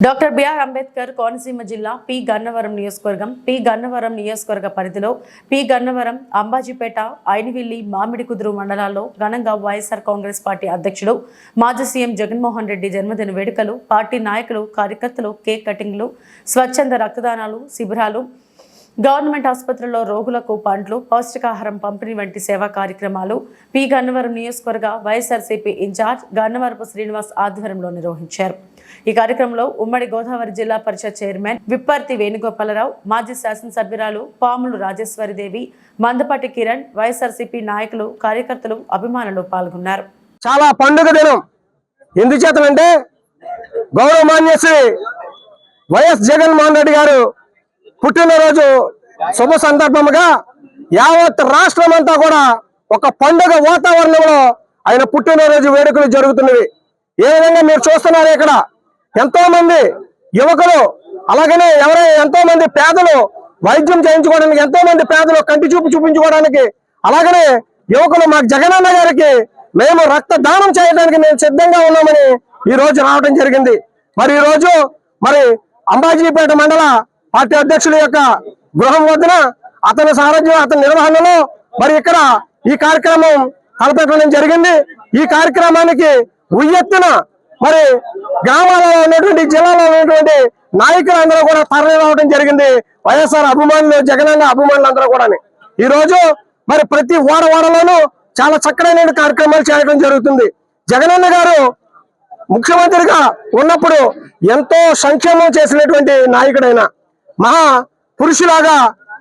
Doctor BR Ambedkar Konaseema జిల్లా P. Gannavaram నియోజకవర్గం P. Gannavaram నియోజకవర్గ పరిధిలో పి. గన్నవరం అంబాజీపేట ఐనివిల్లి మామిడి కుదురు మండలాల్లో ఘనంగా వైఎస్ఆర్ కాంగ్రెస్ పార్టీ అధ్యక్షుడు మాజీ సీఎం జగన్మోహన్ రెడ్డి జన్మదిన వేడుకలు పార్టీ నాయకులు కార్యకర్తలు కేక్ కటింగ్లు స్వచ్ఛంద రక్తదానాలు శిబిరాలు గవర్నమెంట్ ఆసుపత్రుల్లో రోగులకు పండ్లు పౌష్టికాహారం పంపిణీ వంటి సేవా కార్యక్రమాలు పి. గన్నవరం నియోజకవర్గ వైఎస్ఆర్సీపీ ఇన్ఛార్జ్ గన్నవరపు శ్రీనివాస్ ఆధ్వర్యంలో నిర్వహించారు. ఈ కార్యక్రమంలో ఉమ్మడి గోదావరి జిల్లా పరిషత్ చైర్మన్ విప్పర్తి వేణుగోపాలరావు మాజీ శాసనసభ్యురాలు పాములు రాజేశ్వరిదేవి మందపాటి కిరణ్ వైఎస్ఆర్సీపీ నాయకులు కార్యకర్తలు అభిమానులు పాల్గొన్నారు. చాలా పండుగ దినం. ఎందుచేతనంటే గౌరవ మాన్యశ్రీ వైఎస్ జగన్మోహన్ రెడ్డి గారు పుట్టినరోజు శుభ సందర్భముగా యావత్ రాష్ట్రం అంతా కూడా ఒక పండుగ వాతావరణంలో ఆయన పుట్టినరోజు వేడుకలు జరుగుతున్నవి. ఏ విధంగా మీరు చూస్తున్నారు ఇక్కడ? ఎంతో మంది యువకులు అలాగనే ఎవరైనా ఎంతో మంది పేదలు వైద్యం చేయించుకోవడానికి ఎంతో మంది పేదలు కంటి చూపు చూపించుకోవడానికి అలాగనే యువకులు మాకు జగనన్న గారికి మేము రక్త దానం చేయడానికి మేము సిద్ధంగా ఉన్నామని ఈ రోజు రావడం జరిగింది. మరి ఈ రోజు మరి అంబాజీపేట మండల పార్టీ అధ్యక్షుల యొక్క గృహం వద్దన అతని సారథ్యం అతని నిర్వహణలో మరి ఇక్కడ ఈ కార్యక్రమం తలపెట్టడం జరిగింది. ఈ కార్యక్రమానికి ఉయ్యెత్తున మరి గ్రామాలలో ఉన్నటువంటి జిల్లాలో ఉన్నటువంటి నాయకులందరూ కూడా తరలి రావడం జరిగింది. వైఎస్ఆర్ అభిమానులు జగనన్న అభిమానులు అందరూ కూడా ఈ రోజు మరి ప్రతి ఓడ ఓడలోనూ చాలా చక్కడైన కార్యక్రమాలు చేయడం జరుగుతుంది. జగనన్న గారు ముఖ్యమంత్రిగా ఉన్నప్పుడు ఎంతో సంక్షేమం చేసినటువంటి నాయకుడైన మహా పురుషులాగా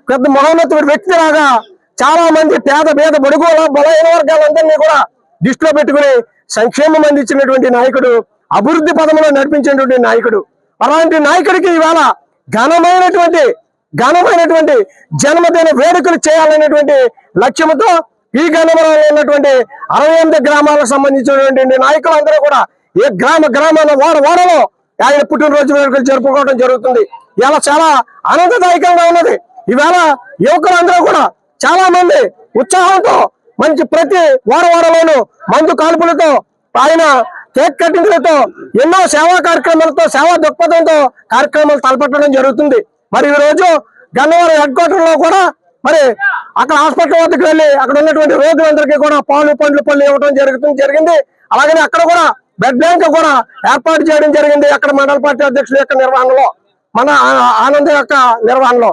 పెద్ద మహోన్నతుడి వ్యక్తిలాగా చాలా మంది పేద పేద బడుగు బలహీన వర్గాలందరినీ కూడా దృష్టిలో పెట్టుకుని సంక్షేమం అందించినటువంటి నాయకుడు అభివృద్ధి పదంలో నడిపించినటువంటి నాయకుడు. అలాంటి నాయకుడికి ఇవాళ ఘనమైనటువంటి ఘనమైనటువంటి జన్మదిన వేడుకలు చేయాలనేటువంటి లక్ష్యంతో ఈ గణవరంలో ఉన్నటువంటి అరవై ఎనిమిది గ్రామాలకు సంబంధించినటువంటి నాయకులందరూ కూడా ఏ గ్రామ గ్రామాల వాడ వాడలో ఆయన పుట్టినరోజు వేడుకలు జరుపుకోవడం జరుగుతుంది. ఇలా చాలా ఆనందదాయకంగా ఉన్నది. ఈవేళ యువకులందరూ కూడా చాలా మంది ఉత్సాహంతో మంచి ప్రతి వాడ వాడలోనూ మందు కాల్పులతో ఆయన కేక్ కటింగ్లతో ఎన్నో సేవా కార్యక్రమాలతో సేవా దృక్పథంతో కార్యక్రమాలు తలపెట్టడం జరుగుతుంది. మరి ఈ రోజు గన్నవరం హెడ్ క్వార్టర్లో కూడా మరి అక్కడ హాస్పిటల్ వద్దకు వెళ్ళి అక్కడ ఉన్నటువంటి రోగులందరికీ కూడా పాలు పండ్లు పళ్ళు ఇవ్వడం జరుగుతుంది జరిగింది. అలాగనే అక్కడ కూడా బ్లడ్ బ్యాంక్ కూడా ఏర్పాటు చేయడం జరిగింది అక్కడ మండల పార్టీ అధ్యక్షుల యొక్క నిర్వహణలో. మన ఆ- యొక్క నిర్వహణలో.